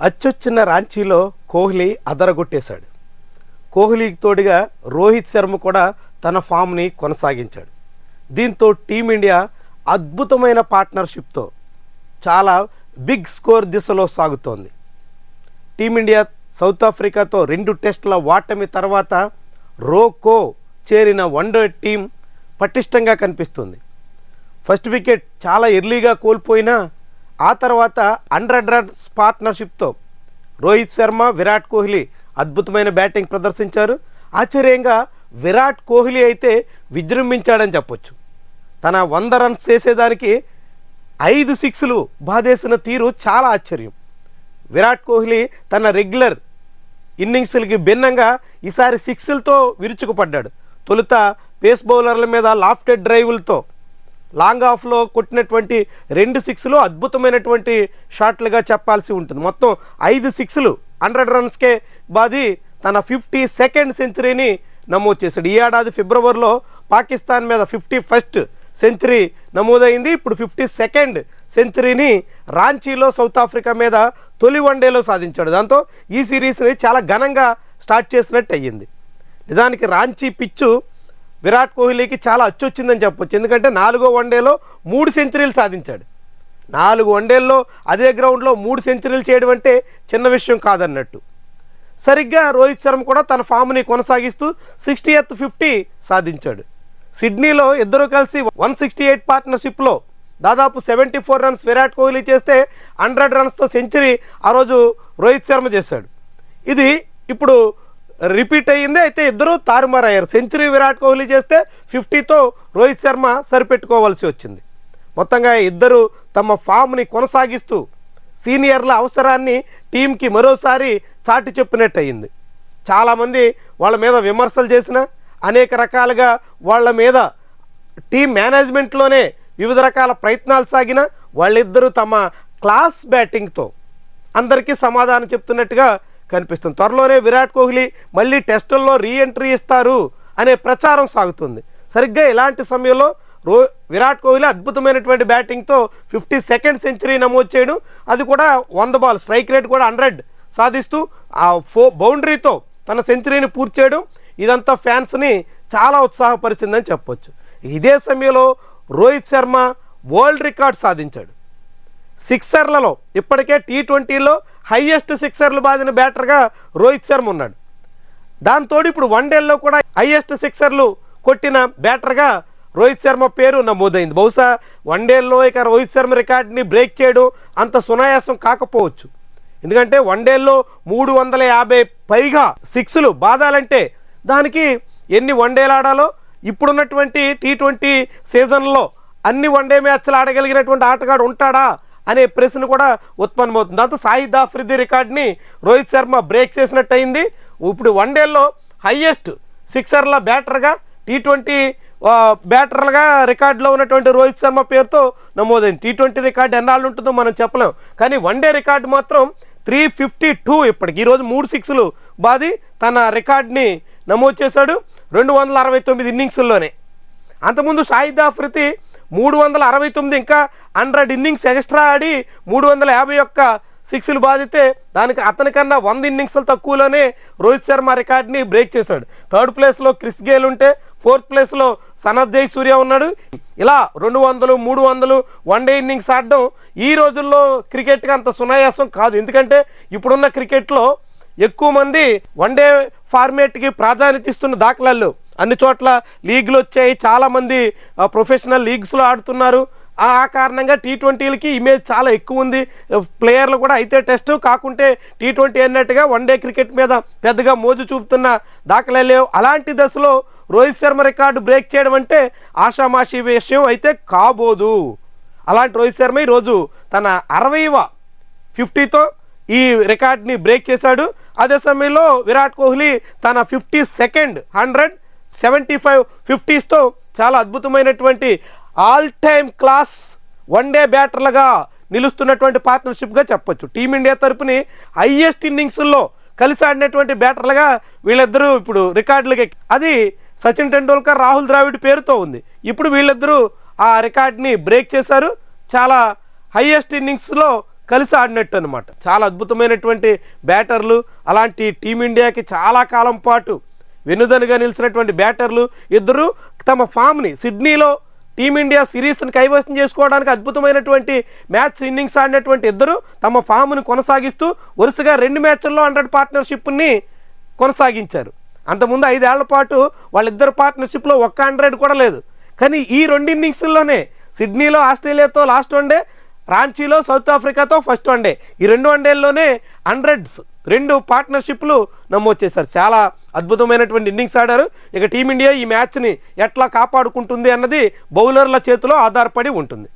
అచ్చొచ్చిన రాంచీలో కోహ్లీ అదరగొట్టేశాడు. కోహ్లీకి తోడుగా రోహిత్ శర్మ కూడా తన ఫామ్ని కొనసాగించాడు. దీంతో టీమిండియా అద్భుతమైన పార్ట్నర్షిప్తో చాలా బిగ్ స్కోర్ దిశలో సాగుతోంది. టీమిండియా సౌత్ ఆఫ్రికాతో రెండు టెస్టుల ఓటమి తర్వాత రోకో చేరిన వన్డే టీం పటిష్టంగా కనిపిస్తుంది. ఫస్ట్ వికెట్ చాలా ఎర్లీగా కోల్పోయినా ఆ తర్వాత హండ్రెడ్ రన్స్ పార్ట్నర్షిప్తో రోహిత్ శర్మ విరాట్ కోహ్లీ అద్భుతమైన బ్యాటింగ్ ప్రదర్శించారు. ఆశ్చర్యంగా విరాట్ కోహ్లీ అయితే విజృంభించాడని చెప్పొచ్చు. తన వంద రన్స్ చేసేదానికి ఐదు సిక్స్లు బాధేసిన తీరు చాలా ఆశ్చర్యం. విరాట్ కోహ్లీ తన రెగ్యులర్ ఇన్నింగ్స్లకి భిన్నంగా ఈసారి సిక్స్లతో విరుచుకుపడ్డాడు. తొలుత పేస్ బౌలర్ల మీద లాఫ్టెడ్ డ్రైవులతో లాంగ్ ఆఫ్లో కొట్టినటువంటి రెండు సిక్స్లు అద్భుతమైనటువంటి షాట్లుగా చెప్పాల్సి ఉంటుంది. మొత్తం ఐదు సిక్స్లు హండ్రెడ్ రన్స్కే బాది తన ఫిఫ్టీ సెకండ్ సెంచరీని నమోదు చేశాడు. ఈ ఏడాది ఫిబ్రవరిలో పాకిస్తాన్ మీద ఫిఫ్టీ ఫస్ట్ సెంచరీ నమోదైంది. ఇప్పుడు ఫిఫ్టీ సెకండ్ సెంచరీని రాంచీలో సౌత్ ఆఫ్రికా మీద తొలి వన్డేలో సాధించాడు. దాంతో ఈ సిరీస్ని చాలా ఘనంగా స్టార్ట్ చేసినట్టు అయ్యింది నిజానికి రాంచీ పిచ్చు విరాట్ కోహ్లీకి చాలా అచ్చొచ్చిందని చెప్పొచ్చు. ఎందుకంటే నాలుగో వన్డేలో మూడు సెంచరీలు సాధించాడు. నాలుగు వన్డేల్లో అదే గ్రౌండ్లో మూడు సెంచరీలు చేయడం అంటే చిన్న విషయం కాదన్నట్టు. సరిగ్గా రోహిత్ శర్మ కూడా తన ఫామ్ని కొనసాగిస్తూ సిక్స్టీ ఎత్ ఫిఫ్టీ సాధించాడు. సిడ్నీలో ఇద్దరు కలిసి వన్ సిక్స్టీ ఎయిట్ పార్ట్నర్షిప్లో దాదాపు seventy four runs Virat Kohli చేస్తే హండ్రెడ్ రన్స్తో సెంచరీ ఆ రోజు రోహిత్ శర్మ చేశాడు. ఇది ఇప్పుడు రిపీట్ అయ్యింది. అయితే ఇద్దరు తారుమారయ్యారు. సెంచరీ విరాట్ కోహ్లీ చేస్తే ఫిఫ్టీతో రోహిత్ శర్మ సరిపెట్టుకోవాల్సి వచ్చింది. మొత్తంగా ఇద్దరు తమ ఫామ్ని కొనసాగిస్తూ సీనియర్ల అవసరాన్ని టీంకి మరోసారి చాటి చెప్పినట్టు అయింది చాలామంది వాళ్ళ మీద విమర్శలు చేసిన అనేక రకాలుగా వాళ్ళ మీద టీం మేనేజ్మెంట్లోనే వివిధ రకాల ప్రయత్నాలు సాగిన వాళ్ళిద్దరూ తమ క్లాస్ బ్యాటింగ్తో అందరికీ సమాధానం చెప్తున్నట్టుగా కనిపిస్తుంది. త్వరలోనే విరాట్ కోహ్లీ మళ్ళీ టెస్టుల్లో రీ ఎంట్రీ ఇస్తారు అనే ప్రచారం సాగుతుంది. సరిగ్గా ఇలాంటి సమయంలో రో విరాట్ కోహ్లీ అద్భుతమైనటువంటి బ్యాటింగ్తో ఫిఫ్టీ సెకండ్ సెంచరీ నమోదు చేయడం అది కూడా వంద బాల్ స్ట్రైక్ రేట్ కూడా హండ్రెడ్ సాధిస్తూ ఆ ఫో బౌండరీతో తన సెంచరీని పూర్తి చేయడం ఇదంతా ఫ్యాన్స్ని చాలా ఉత్సాహపరిచిందని చెప్పొచ్చు. ఇదే సమయంలో రోహిత్ శర్మ వరల్డ్ రికార్డ్ సాధించాడు. సిక్సర్లలో ఇప్పటికే టీ ట్వంటీలో హైయెస్ట్ సిక్సర్లు బాదిన బ్యాటర్గా రోహిత్ శర్మ ఉన్నాడు. దాంతో ఇప్పుడు వన్డేల్లో కూడా హైయెస్ట్ సిక్సర్లు కొట్టిన బ్యాటర్గా రోహిత్ శర్మ పేరు నమోదైంది. బహుశా వన్డేల్లో ఇక రోహిత్ శర్మ రికార్డుని బ్రేక్ చేయడం అంత సునాయాసం కాకపోవచ్చు. ఎందుకంటే వన్డేల్లో మూడు వందల యాభై పైగా సిక్స్లు బాదాలంటే దానికి ఎన్ని వన్డేలు ఆడాలో ఇప్పుడున్నటువంటి టీ ట్వంటీ సీజన్లో అన్ని వన్డే మ్యాచ్లు ఆడగలిగినటువంటి ఆటగాడు ఉంటాడా? అనే ప్రశ్న కూడా ఉత్పన్నమవుతుంది. దాంతో సాయిద్ ఆఫ్రిది రికార్డ్ని రోహిత్ శర్మ బ్రేక్ చేసినట్టు అయింది ఇప్పుడు వన్డేల్లో హయ్యెస్ట్ సిక్సర్ల బ్యాటర్గా టీ ట్వంటీ బ్యాటర్లుగా రికార్డులో ఉన్నటువంటి రోహిత్ శర్మ పేరుతో నమోదైంది. టీ ట్వంటీ రికార్డు ఎన్నాళ్ళు ఉంటుందో మనం చెప్పలేం. కానీ వన్డే రికార్డు మాత్రం త్రీ ఫిఫ్టీ టూ ఇప్పటికి. ఈరోజు మూడు సిక్స్లు బాది తన రికార్డ్ని నమోదు చేశాడు. రెండు వందల అరవై తొమ్మిది ఇన్నింగ్స్లోనే అంతకుముందు షాహిద్ ఆఫ్రితి మూడు వందల అరవై తొమ్మిది ఇంకా హండ్రెడ్ ఇన్నింగ్స్ ఎక్స్ట్రా ఆడి మూడు వందల యాభై ఒక్క సిక్స్లు బాధితే దానికి అతనికన్నా వంద ఇన్నింగ్స్లు తక్కువలోనే రోహిత్ శర్మ రికార్డ్ని బ్రేక్ చేశాడు. థర్డ్ ప్లేస్లో క్రిస్ గేల్ ఉంటే ఫోర్త్ ప్లేస్లో సనత్ జై సూర్య ఉన్నాడు. ఇలా రెండు వందలు మూడు వందలు వన్ డే ఇన్నింగ్స్ ఆడడం ఈ రోజుల్లో క్రికెట్కి అంత సునాయాసం కాదు. ఎందుకంటే ఇప్పుడున్న క్రికెట్లో ఎక్కువ మంది వన్డే ఫార్మేట్కి ప్రాధాన్యత ఇస్తున్న దాఖలాలు. అన్ని చోట్ల లీగ్లు వచ్చాయి. చాలామంది ప్రొఫెషనల్ లీగ్స్లో ఆడుతున్నారు. ఆ కారణంగా టీ ట్వంటీలకి ఇమేజ్ చాలా ఎక్కువ ఉంది. ప్లేయర్లు కూడా అయితే టెస్ట్ కాకుంటే టీ ట్వంటీ అన్నట్టుగా వన్డే క్రికెట్ మీద పెద్దగా మోజు చూపుతున్న దాఖలాలు లేవు. అలాంటి దశలో రోహిత్ శర్మ రికార్డు బ్రేక్ చేయడం అంటే ఆషామాషి విషయం అయితే కాబోదు. అలాంటి రోహిత్ శర్మ ఈరోజు తన అరవైవ ఫిఫ్టీతో ఈ రికార్డ్ని బ్రేక్ చేశాడు. అదే సమయంలో విరాట్ కోహ్లీ తన fifty second hundred seventy five ఫిఫ్టీస్తో చాలా అద్భుతమైనటువంటి all time class one day బ్యాటర్లుగా నిలుస్తున్నటువంటి పార్ట్నర్షిప్గా చెప్పొచ్చు. టీమిండియా తరపుని హయ్యెస్ట్ ఇన్నింగ్స్లో కలిసి ఆడినటువంటి బ్యాటర్లుగా వీళ్ళిద్దరూ ఇప్పుడు రికార్డులకి అది సచిన్ టెండూల్కర్ రాహుల్ ద్రావిడ్ పేరుతో ఉంది. ఇప్పుడు వీళ్ళిద్దరూ ఆ రికార్డ్ని బ్రేక్ చేశారు. చాలా హైయెస్ట్ ఇన్నింగ్స్లో కలిసి ఆడినట్టు అనమాట చాలా అద్భుతమైనటువంటి బ్యాటర్లు అలాంటి టీమిండియాకి చాలా కాలం పాటు వెనుదనుగా నిలిచినటువంటి బ్యాటర్లు ఇద్దరు తమ ఫామ్ని సిడ్నీలో టీమిండియా సిరీస్ని కైవసం చేసుకోవడానికి అద్భుతమైనటువంటి మ్యాచ్ ఇన్నింగ్స్ ఆడినటువంటి ఇద్దరు తమ ఫామ్ని కొనసాగిస్తూ వరుసగా రెండు మ్యాచ్ల్లో హండ్రెడ్ పార్ట్నర్షిప్ని కొనసాగించారు. అంతకుముందు ఐదేళ్ళ పాటు వాళ్ళిద్దరు పార్ట్నర్షిప్లో ఒక్క హండ్రెడ్ కూడా లేదు. కానీ ఈ రెండు ఇన్నింగ్స్లోనే సిడ్నీలో ఆస్ట్రేలియాతో లాస్ట్ వన్డే రాంచీలో సౌత్ ఆఫ్రికాతో ఫస్ట్ వన్డే. ఈ రెండు వన్డేల్లోనే హండ్రెడ్స్ రెండు పార్ట్నర్షిప్లు నమోదు చేశారు చాలా అద్భుతమైనటువంటి ఇన్నింగ్స్ ఆడారు. ఇక టీమిండియా ఈ మ్యాచ్ని ఎట్లా కాపాడుకుంటుంది అన్నది బౌలర్ల చేతిలో ఆధారపడి ఉంటుంది.